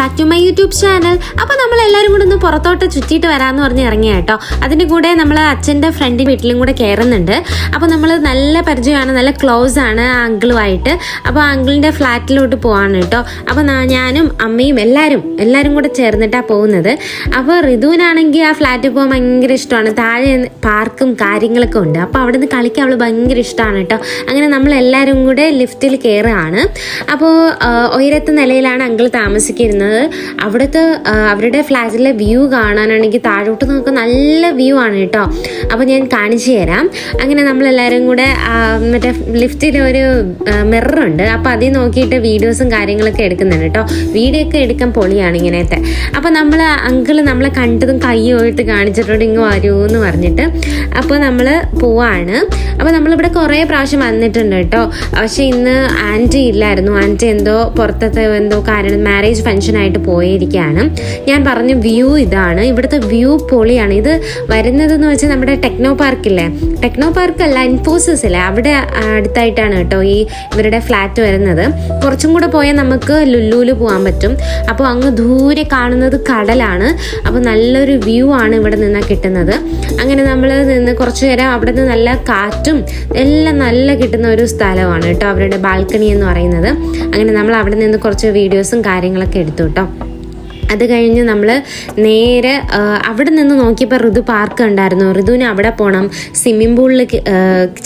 Back to my YouTube channel അപ്പോൾ നമ്മൾ എല്ലാവരും കൂടെ ഒന്ന് പുറത്തോട്ട് ചുറ്റിയിട്ട് വരാമെന്ന് പറഞ്ഞ് ഇറങ്ങിയ കേട്ടോ. അതിന്റെ കൂടെ നമ്മൾ അച്ഛന്റെ ഫ്രണ്ട് വീട്ടിലും കൂടെ കയറുന്നുണ്ട് അപ്പോൾ നമ്മൾ നല്ല പരിചയമാണ് നല്ല ക്ലോസ് ആണ് ആ അങ്കിളുമായിട്ട്. അപ്പോൾ അങ്കിളിന്റെ ഫ്ലാറ്റിലോട്ട് പോവാണ് കേട്ടോ. അപ്പോൾ ഞാനും അമ്മയും എല്ലാവരും എല്ലാവരും കൂടെ ചേർന്നിട്ടാണ് പോകുന്നത്. അപ്പോൾ ഋതുവിനാണെങ്കിൽ ആ ഫ്ലാറ്റിൽ പോകാൻ ഭയങ്കര ഇഷ്ടമാണ്. താഴെ പാർക്കും കാര്യങ്ങളൊക്കെ ഉണ്ട്. അപ്പോൾ അവിടെ നിന്ന് കളിക്കാൻ അവൾ ഭയങ്കര ഇഷ്ടമാണ് കേട്ടോ. അങ്ങനെ നമ്മൾ എല്ലാവരും കൂടെ ലിഫ്റ്റിൽ കയറുകയാണ് അപ്പോൾ ഉയരത്തെ നിലയിലാണ് അങ്കിൾ താമസിക്കുന്നത്. അവിടുത്തെ ആ, അവരുടെ ഫ്ലാറ്റിലെ വ്യൂ കാണാനാണെങ്കിൽ താഴോട്ട് നമുക്ക് നല്ല വ്യൂ ആണ് കേട്ടോ. അപ്പോൾ ഞാൻ കാണിച്ചു തരാം. അങ്ങനെ നമ്മളെല്ലാവരും കൂടെ മറ്റേ ലിഫ്റ്റിൽ ഒരു മിററുണ്ട് അപ്പോൾ അതിൽ നോക്കിയിട്ട് വീഡിയോസും കാര്യങ്ങളൊക്കെ എടുക്കുന്നുണ്ട് കേട്ടോ. വീഡിയോ ഒക്കെ എടുക്കാൻ പൊളിയാണ് ഇങ്ങനത്തെ. അപ്പോൾ നമ്മൾ അങ്കിൾ നമ്മളെ കണ്ടതും കൈ പോയിട്ട് കാണിച്ചിട്ടുണ്ട് ഇങ്ങ് വരൂ എന്ന് പറഞ്ഞിട്ട് അപ്പോൾ നമ്മൾ പോവാണ്. അപ്പോൾ നമ്മളിവിടെ കുറേ പ്രാവശ്യം വന്നിട്ടുണ്ട് കേട്ടോ. പക്ഷേ ഇന്ന് ആന്റി ഇല്ലായിരുന്നു. ആന്റി എന്തോ പുറത്തത്തെ എന്തോ കാരണം മാരേജ് ഫംഗ്ഷനായിട്ട് പോയിരിക്കുകയാണ്. ഞാൻ പറഞ്ഞ വ്യൂ ഇതാണ്. ഇവിടുത്തെ വ്യൂ പൊളിയാണ്. ഇത് വരുന്നതെന്ന് വെച്ചാൽ നമ്മുടെ ടെക്നോ പാർക്കില്ലേ? ടെക്നോ പാർക്ക് അല്ല ഇൻഫോസിസ് ഇല്ലേ അവിടെ അടുത്തായിട്ടാണ് കേട്ടോ ഈ ഇവരുടെ ഫ്ലാറ്റ് വരുന്നത്. കുറച്ചും കൂടെ പോയാൽ നമുക്ക് ലുല്ലൂൽ പോകാൻ പറ്റും. അപ്പോൾ അങ്ങ് ദൂരെ കാണുന്നത് കടലാണ്. അപ്പോൾ നല്ലൊരു വ്യൂ ആണ് ഇവിടെ നിന്ന് കിട്ടുന്നത്. അങ്ങനെ നമ്മൾ നിന്ന് കുറച്ച് നേരം അവിടെ നിന്ന് നല്ല കാറ്റും എല്ലാം നല്ല കിട്ടുന്ന ഒരു സ്ഥലമാണ് കേട്ടോ അവരുടെ ബാൽക്കണി എന്ന് പറയുന്നത്. അങ്ങനെ നമ്മൾ അവിടെ നിന്ന് കുറച്ച് വീഡിയോസും കാര്യങ്ങളൊക്കെ എടുത്തു. കേട്ടോ. അത് കഴിഞ്ഞ് നമ്മൾ നേരെ അവിടെ നിന്ന് നോക്കിയപ്പോൾ ഋതു പാർക്ക് ഉണ്ടായിരുന്നു ഋതുവിന് അവിടെ പോകണം സ്വിമ്മിംഗ് പൂളിൽ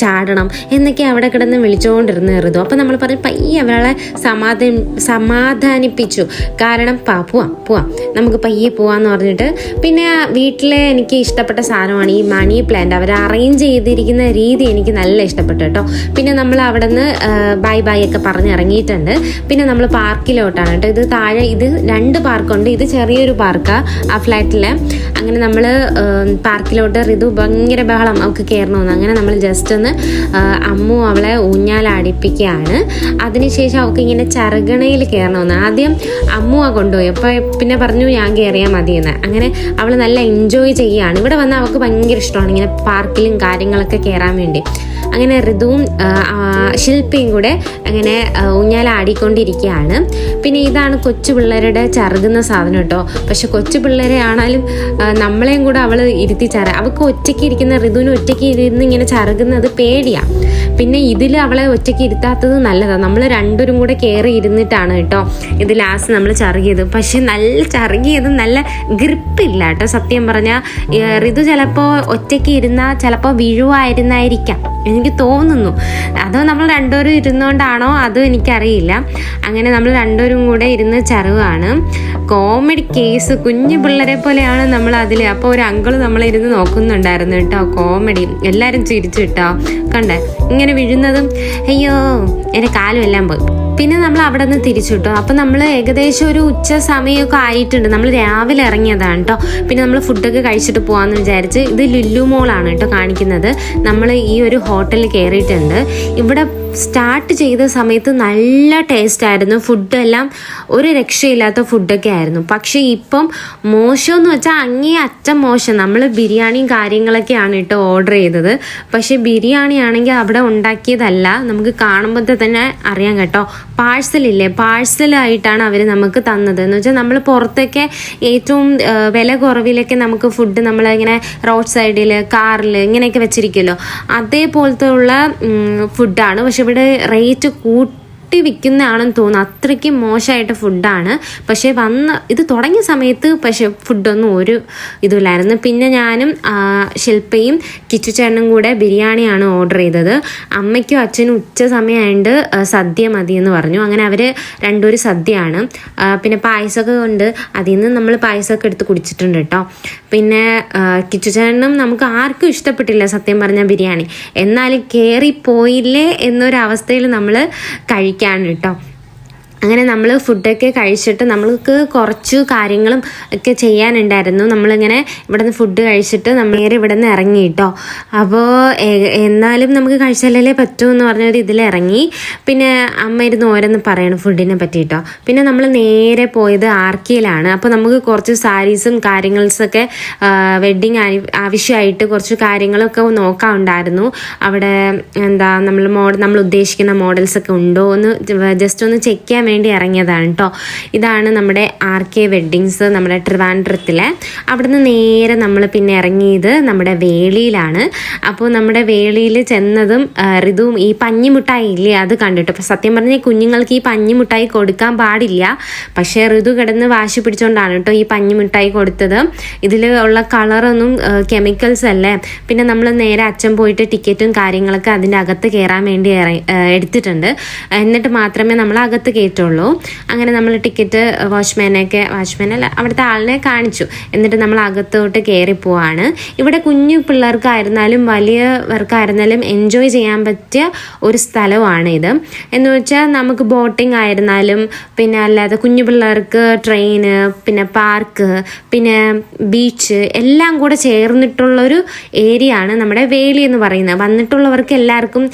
ചാടണം എന്നൊക്കെ അവിടെ കിടന്ന് വിളിച്ചുകൊണ്ടിരുന്നു ഋതു. അപ്പോൾ നമ്മൾ പറഞ്ഞു പയ്യെ അവളെ സമാധാന സമാധാനിപ്പിച്ചു. കാരണം പാ പോവാം പോവാം. നമുക്ക് പയ്യെ പോവാന്ന് പറഞ്ഞിട്ട് പിന്നെ വീട്ടിലെ എനിക്ക് ഇഷ്ടപ്പെട്ട സാധനമാണ് ഈ മണി പ്ലാന്റ് അവർ അറേഞ്ച് ചെയ്തിരിക്കുന്ന രീതി എനിക്ക് നല്ല ഇഷ്ടപ്പെട്ടു കേട്ടോ. പിന്നെ നമ്മൾ അവിടെ നിന്ന് ബൈ ബൈ ഒക്കെ പറഞ്ഞ് ഇറങ്ങിയിട്ടുണ്ട്. പിന്നെ നമ്മൾ പാർക്കിലോട്ടാണ് കേട്ടോ. ഇത് താഴെ ഇത് രണ്ട് പാർക്കുണ്ട് ഇത് ചെറിയൊരു പാർക്കാണ് ആ ഫ്ലാറ്റിൽ അങ്ങനെ നമ്മൾ പാർക്കിലോട്ട് ഋതു ഭയങ്കര ബഹളം അവൾക്ക് കയറണമെന്ന് അങ്ങനെ നമ്മൾ ജസ്റ്റ് ഒന്ന് അമ്മു അവളെ ഊഞ്ഞാലടിപ്പിക്കുകയാണ് അതിനുശേഷം അവൾക്ക് ഇങ്ങനെ ചറുകണയിൽ കയറണമെന്ന് ആദ്യം അമ്മുവാ കൊണ്ടുപോയി. അപ്പോൾ പിന്നെ പറഞ്ഞു ഞാൻ കയറിയാൽ മതിയെന്ന്. അങ്ങനെ അവൾ നല്ല എൻജോയ് ചെയ്യുകയാണ്. ഇവിടെ വന്ന് അവൾക്ക് ഭയങ്കര ഇഷ്ടമാണ് ഇങ്ങനെ പാർക്കിലും കാര്യങ്ങളൊക്കെ കയറാൻ വേണ്ടി. അങ്ങനെ ഋതുവും ശില്പിയും കൂടെ അങ്ങനെ ഊഞ്ഞാലാടിക്കൊണ്ടിരിക്കുകയാണ് പിന്നെ ഇതാണ് കൊച്ചു പിള്ളേരുടെ ചറുകുന്ന സാധനം കേട്ടോ. പക്ഷെ കൊച്ചു പിള്ളേരെ ആണാലും നമ്മളെയും കൂടെ അവൾ ഇരുത്തി ചറ അവൾക്ക് ഒറ്റയ്ക്ക് ഇരിക്കുന്ന ഋതുവിന് ഒറ്റയ്ക്ക് ഇരുന്ന് ഇങ്ങനെ ചറുകുന്നത് പേടിയാണ് പിന്നെ ഇതിൽ അവളെ ഒറ്റയ്ക്ക് ഇരുത്താത്തത് നല്ലതാണ് നമ്മൾ രണ്ടുപേരും കൂടെ കയറി ഇരുന്നിട്ടാണ് കേട്ടോ ഇത് ലാസ്റ്റ് നമ്മൾ ചറുകിയത്. പക്ഷെ നല്ല ചറുകിയത് നല്ല ഗ്രിപ്പില്ല കേട്ടോ സത്യം പറഞ്ഞാൽ ഋതു ചിലപ്പോൾ ഒറ്റയ്ക്ക് ഇരുന്നാൽ ചിലപ്പോൾ വീഴുവായിരുന്നായിരിക്കാം. എനിക്ക് തോന്നുന്നു. അതോ നമ്മൾ രണ്ടുപേരും ഇരുന്നുകൊണ്ടാണോ അതും എനിക്കറിയില്ല. അങ്ങനെ നമ്മൾ രണ്ടുപേരും കൂടെ ഇരുന്ന് ചറുവാണ്. കോമഡി കേസ് കുഞ്ഞു പിള്ളേരെ പോലെയാണ് നമ്മൾ അതിൽ അപ്പോൾ ഒരു അങ്കിൾ നമ്മളിരുന്ന് നോക്കുന്നുണ്ടായിരുന്നു കേട്ടോ കോമഡി. എല്ലാവരും ചിരിച്ചു കേട്ടോ. കണ്ടേ? ഇങ്ങനെ വീഴുന്നതും അയ്യോ എന്റെ കാലും എല്ലാം പോയി. പിന്നെ നമ്മൾ അവിടെ നിന്ന് തിരിച്ചു കിട്ടും അപ്പം നമ്മൾ ഏകദേശം ഒരു ഉച്ച സമയമൊക്കെ ആയിട്ടുണ്ട്. നമ്മൾ രാവിലെ ഇറങ്ങിയതാണ് കേട്ടോ പിന്നെ നമ്മൾ ഫുഡൊക്കെ കഴിച്ചിട്ട് പോകാമെന്ന് വിചാരിച്ച് ഇത് ലുല്ലു മോളാണ് കേട്ടോ കാണിക്കുന്നത്. നമ്മൾ ഈ ഒരു ഹോട്ടലിൽ കയറിയിട്ടുണ്ട്. ഇവിടെ സ്റ്റാർട്ട് ചെയ്ത സമയത്ത് നല്ല ടേസ്റ്റ് ആയിരുന്നു. ഫുഡെല്ലാം ഒരു രക്ഷയില്ലാത്ത ഫുഡൊക്കെ ആയിരുന്നു. പക്ഷേ ഇപ്പം മോശമെന്ന് വെച്ചാൽ അങ്ങേ അറ്റം മോശം. നമ്മൾ ബിരിയാണിയും കാര്യങ്ങളൊക്കെയാണ് കേട്ടോ ഓർഡർ ചെയ്തത്. പക്ഷേ ബിരിയാണി ആണെങ്കിൽ അവിടെ ഉണ്ടാക്കിയതല്ല. നമുക്ക് കാണുമ്പോൾ തന്നെ അറിയാം കേട്ടോ. പാഴ്സലില്ലേ പാഴ്സലായിട്ടാണ് അവർ നമുക്ക് തന്നത്. എന്ന് വെച്ചാൽ നമ്മൾ പുറത്തൊക്കെ ഏറ്റവും വില കുറവിലൊക്കെ നമുക്ക് ഫുഡ് നമ്മളിങ്ങനെ റോഡ് സൈഡിൽ കാറിൽ ഇങ്ങനെയൊക്കെ വെച്ചിരിക്കുമല്ലോ അതേപോലത്തെ ഉള്ള ഫുഡാണ് പക്ഷെ ഇവിടെ റേറ്റ് കൂട്ടി വിൽക്കുന്നതാണെന്ന് തോന്നുന്നു. അത്രയ്ക്ക് മോശമായിട്ട് ഫുഡാണ്. പക്ഷേ വന്ന് ഇത് തുടങ്ങിയ സമയത്ത് പക്ഷെ ഫുഡൊന്നും ഒരു ഇതുമില്ലായിരുന്നു പിന്നെ ഞാനും ശില്പയും കിച്ചു ചേട്ടനും കൂടെ ബിരിയാണിയാണ് ഓർഡർ ചെയ്തത്. അമ്മയ്ക്കും അച്ഛനും ഉച്ച സമയമായിട്ട് സദ്യ മതി എന്ന് പറഞ്ഞു. അങ്ങനെ അവർ രണ്ടൊരു സദ്യയാണ്. പിന്നെ പായസമൊക്കെ ഉണ്ട്. അതിൽ നിന്ന് നമ്മൾ പായസമൊക്കെ എടുത്ത് കുടിച്ചിട്ടുണ്ട് കേട്ടോ. പിന്നെ കിച്ചു ചേട്ടനും നമുക്ക് ആർക്കും ഇഷ്ടപ്പെട്ടില്ല സത്യം പറഞ്ഞ ബിരിയാണി. എന്നാലും കയറിപ്പോയില്ലേ എന്നൊരവസ്ഥയിൽ നമ്മൾ കഴിക്കാണ് കേട്ടോ. അങ്ങനെ നമ്മൾ ഫുഡൊക്കെ കഴിച്ചിട്ട് നമ്മൾക്ക് കുറച്ച് കാര്യങ്ങളും ഒക്കെ ചെയ്യാനുണ്ടായിരുന്നു. നമ്മളിങ്ങനെ ഇവിടെ നിന്ന് ഫുഡ് കഴിച്ചിട്ട് നമ്മൾ നേരെ ഇവിടെ നിന്ന് ഇറങ്ങി കേട്ടോ അപ്പോൾ എന്നാലും നമുക്ക് കഴിച്ചാലല്ലേ പറ്റൂ എന്ന് പറഞ്ഞൊരു ഇതിൽ ഇറങ്ങി. പിന്നെ അമ്മ ഇരുന്ന് ഓരോന്ന് പറയണം ഫുഡിനെ പറ്റിയിട്ടോ പിന്നെ നമ്മൾ നേരെ പോയത് ആർക്കിയിലാണ് അപ്പോൾ നമുക്ക് കുറച്ച് സാരീസും കാര്യങ്ങൾസൊക്കെ വെഡ്ഡിങ് ആവശ്യമായിട്ട് കുറച്ച് കാര്യങ്ങളൊക്കെ നോക്കാനുണ്ടായിരുന്നു അവിടെ എന്താ നമ്മൾ മോഡൽ നമ്മൾ ഉദ്ദേശിക്കുന്ന മോഡൽസൊക്കെ ഉണ്ടോ എന്ന് ജസ്റ്റ് ഒന്ന് ചെക്ക് ചെയ്യാൻ വേണ്ടി ഇറങ്ങിയതാണ് കേട്ടോ ഇതാണ് നമ്മുടെ ആർ കെ വെഡ്ഡിങ്സ് നമ്മുടെ ട്രിവാൻഡ്രത്തിലെ. അവിടുന്ന് നേരെ നമ്മൾ പിന്നെ ഇറങ്ങിയത് നമ്മുടെ വേളിയിലാണ്. അപ്പോൾ നമ്മുടെ വേളിയിൽ ചെന്നതും ഋതുവും ഈ പഞ്ഞിമുട്ടായി ഇല്ലേ? അത് കണ്ടിട്ട്. അപ്പോൾ സത്യം പറഞ്ഞാൽ കുഞ്ഞുങ്ങൾക്ക് ഈ പഞ്ഞിമുട്ടായി കൊടുക്കാൻ പാടില്ല. പക്ഷേ ഋതു കിടന്ന് വാശി പിടിച്ചുകൊണ്ടാണ് കേട്ടോ ഈ പഞ്ഞിമുട്ടായി കൊടുത്തത്. ഇതിൽ ഉള്ള കളറൊന്നും കെമിക്കൽസ് അല്ലേ? പിന്നെ നമ്മൾ നേരെ അച്ഛൻ പോയിട്ട് ടിക്കറ്റും കാര്യങ്ങളൊക്കെ അതിന്റെ അകത്ത് കയറാൻ വേണ്ടി എടുത്തിട്ടുണ്ട്. എന്നിട്ട് മാത്രമേ നമ്മൾ അകത്ത് കയറ്റുള്ളൂ അങ്ങനെ നമ്മൾ ടിക്കറ്റ് വാച്ച്മാനെയൊക്കെ വാച്ച്മാൻ അല്ല അവിടുത്തെ ആളിനെ കാണിച്ചു. എന്നിട്ട് നമ്മൾ അകത്തോട്ട് കയറി പോവാണ്. ഇവിടെ കുഞ്ഞു പിള്ളേർക്കായിരുന്നാലും വലിയവർക്കായിരുന്നാലും എൻജോയ് ചെയ്യാൻ പറ്റിയ ഒരു സ്ഥലമാണ് ഇത്. എന്ന് വെച്ചാൽ നമുക്ക് ബോട്ടിംഗ് ആയിരുന്നാലും പിന്നെ അല്ലാതെ കുഞ്ഞു പിള്ളേർക്ക് ട്രെയിന് പിന്നെ പാർക്ക് പിന്നെ ബീച്ച് എല്ലാം കൂടെ ചേർന്നിട്ടുള്ളൊരു ഏരിയ ആണ് നമ്മുടെ വേലി എന്ന് പറയുന്നത്. വന്നിട്ടുള്ളവർക്ക് എല്ലാവർക്കും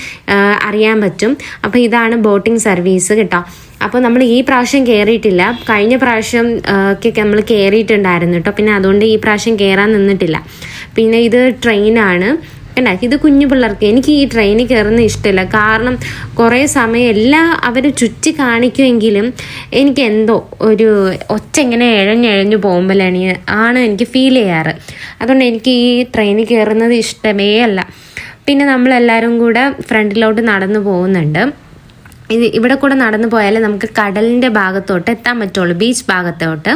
അറിയാൻ പറ്റും. അപ്പോൾ ഇതാണ് ബോട്ടിംഗ് സർവീസ് കേട്ടോ. അപ്പോൾ നമ്മൾ ഈ പ്രാവശ്യം കയറിയിട്ടില്ല കഴിഞ്ഞ പ്രാവശ്യം ഒക്കെ നമ്മൾ കയറിയിട്ടുണ്ടായിരുന്നു കേട്ടോ പിന്നെ അതുകൊണ്ട് ഈ പ്രാവശ്യം കയറാൻ നിന്നിട്ടില്ല. പിന്നെ ഇത് ട്രെയിനാണ്. കണ്ട ഇത് കുഞ്ഞു പിള്ളേർക്ക്. എനിക്ക് ഈ ട്രെയിനിൽ കയറുന്ന ഇഷ്ടമില്ല കാരണം കുറേ സമയം എല്ലാം അവർ ചുറ്റി കാണിക്കുമെങ്കിലും എനിക്ക് എന്തോ ഒരു ഒച്ച ഇങ്ങനെ ഇഴഞ്ഞിഴഞ്ഞു പോകുമ്പോഴാണ് ആണ് എനിക്ക് ഫീൽ ചെയ്യാറ്. അതുകൊണ്ട് എനിക്ക് ഈ ട്രെയിനിൽ കയറുന്നത് ഇഷ്ടമേ അല്ല. പിന്നെ നമ്മളെല്ലാവരും കൂടെ ഫ്രണ്ടിലോട്ട് നടന്നു പോകുന്നുണ്ട്. ഇത് ഇവിടെ കൂടെ നടന്നു പോയാലേ നമുക്ക് കടലിന്റെ ഭാഗത്തോട്ട് എത്താൻ പറ്റുള്ളൂ ബീച്ച് ഭാഗത്തോട്ട്.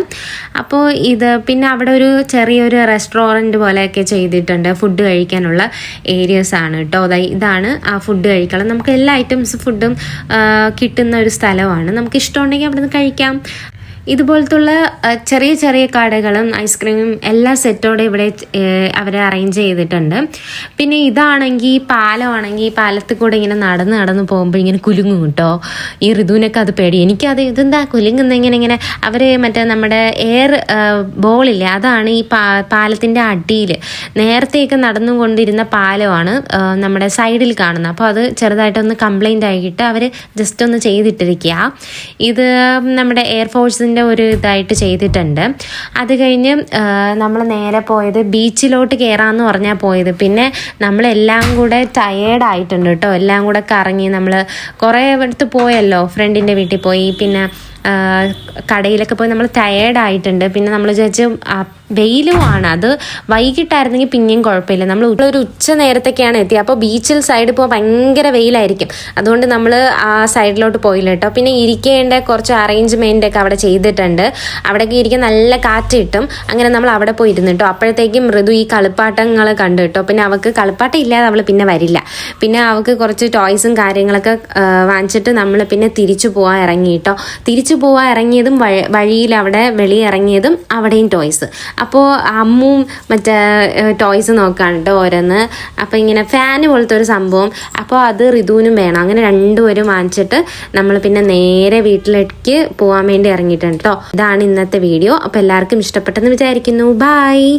അപ്പോൾ ഇത് പിന്നെ അവിടെ ഒരു ചെറിയൊരു റെസ്റ്റോറന്റ് പോലെയൊക്കെ ചെയ്തിട്ടുണ്ട് ഫുഡ് കഴിക്കാനുള്ള ഏരിയസ് ആണ് കേട്ടോ. ഇതാണ് ആ ഫുഡ് കഴിക്കണം നമുക്ക് എല്ലാ ഐറ്റംസ് ഫുഡും കിട്ടുന്ന ഒരു സ്ഥലമാണ്. നമുക്ക് ഇഷ്ടമുണ്ടെങ്കിൽ അവിടെ നിന്ന് കഴിക്കാം. ഇതുപോലത്തുള്ള ചെറിയ ചെറിയ കടകളും ഐസ്ക്രീമും എല്ലാ സെറ്റോടെ ഇവിടെ അവർ അറേഞ്ച് ചെയ്തിട്ടുണ്ട്. പിന്നെ ഇതാണെങ്കിൽ പാലമാണെങ്കിൽ പാലത്തിൽ കൂടെ ഇങ്ങനെ നടന്ന് നടന്ന് പോകുമ്പോൾ ഇങ്ങനെ കുലുങ്ങും കേട്ടോ. ഈ ഋതുവിനൊക്കെ അത് പേടി. എനിക്കത് ഇതെന്താ കുലുങ്ങുന്ന? ഇങ്ങനെ ഇങ്ങനെ അവർ മറ്റേ നമ്മുടെ എയർ ബോളില്ലേ? അതാണ് ഈ പാ പാലത്തിന്റെ അടിയിൽ നേരത്തെയൊക്കെ നടന്നുകൊണ്ടിരുന്ന പാലമാണ് നമ്മുടെ സൈഡിൽ കാണുന്നത്. അപ്പോൾ അത് ചെറുതായിട്ടൊന്ന് കംപ്ലൈന്റ് ആയിട്ട് അവർ ജസ്റ്റ് ഒന്ന് ചെയ്തിട്ടിരിക്കുക. ഇത് നമ്മുടെ എയർഫോഴ്സിന്റെ ഒരു ഇതായിട്ട് ചെയ്തിട്ടുണ്ട്. അത് കഴിഞ്ഞ് നമ്മൾ നേരെ പോയത് ബീച്ചിലോട്ട് കയറാമെന്ന് പറഞ്ഞാൽ പോയത്. പിന്നെ നമ്മളെല്ലാം കൂടെ ടയേർഡ് ആയിട്ടുണ്ട് കേട്ടോ എല്ലാം കൂടെ കറങ്ങി നമ്മൾ കുറേ അടുത്ത് പോയല്ലോ ഫ്രണ്ടിന്റെ വീട്ടിൽ പോയി. പിന്നെ കടയിലൊക്കെ പോയി നമ്മൾ ടയേർഡ് ആയിട്ടുണ്ട്. പിന്നെ നമ്മൾ വിചാരിച്ച് വെയിലുമാണ് അത് വൈകിട്ടായിരുന്നെങ്കിൽ പിന്നെയും കുഴപ്പമില്ല. നമ്മൾ ഒരു ഉച്ച നേരത്തൊക്കെയാണ് എത്തിയത് അപ്പോൾ ബീച്ചിൽ സൈഡിൽ പോകാൻ ഭയങ്കര വെയിലായിരിക്കും. അതുകൊണ്ട് നമ്മൾ ആ സൈഡിലോട്ട് പോയില്ല കേട്ടോ പിന്നെ ഇരിക്കേണ്ട കുറച്ച് അറേഞ്ച്മെന്റ് ഒക്കെ അവിടെ ചെയ്തിട്ടുണ്ട്. അവിടേക്ക് ഇരിക്കാൻ നല്ല കാറ്റ് കിട്ടും. അങ്ങനെ നമ്മൾ അവിടെ പോയി ഇരുന്നു കേട്ടോ അപ്പോഴത്തേക്കും മൃദു ഈ കളിപ്പാട്ടങ്ങൾ കണ്ടു കേട്ടോ പിന്നെ അവൾക്ക് കളിപ്പാട്ടം ഇല്ലാതെ അവൾ പിന്നെ വരില്ല. പിന്നെ അവൾക്ക് കുറച്ച് ടോയ്സും കാര്യങ്ങളൊക്കെ വാങ്ങിച്ചിട്ട് നമ്മൾ പിന്നെ തിരിച്ചു പോകാൻ ഇറങ്ങി കേട്ടോ തിരിച്ചു പോകാൻ ഇറങ്ങിയതും വഴിയിൽ അവിടെ വെളിയിൽ ഇറങ്ങിയതും അവിടെയും ടോയ്സ് അപ്പോൾ അമ്മും മറ്റേ ടോയ്സ് നോക്കാണ് കേട്ടോ ഓരോന്ന്. അപ്പോൾ ഇങ്ങനെ ഫാന് പോലത്തെ ഒരു സംഭവം. അപ്പോൾ അത് ഋതുവിനും വേണം. അങ്ങനെ രണ്ടുപേരും വാങ്ങിച്ചിട്ട് നമ്മൾ പിന്നെ നേരെ വീട്ടിലേക്ക് പോകാൻ വേണ്ടി ഇറങ്ങിയിട്ടുണ്ട് കേട്ടോ ഇതാണ് ഇന്നത്തെ വീഡിയോ അപ്പോൾ എല്ലാവർക്കും ഇഷ്ടപ്പെട്ടെന്ന് വിചാരിക്കുന്നു. ബായ്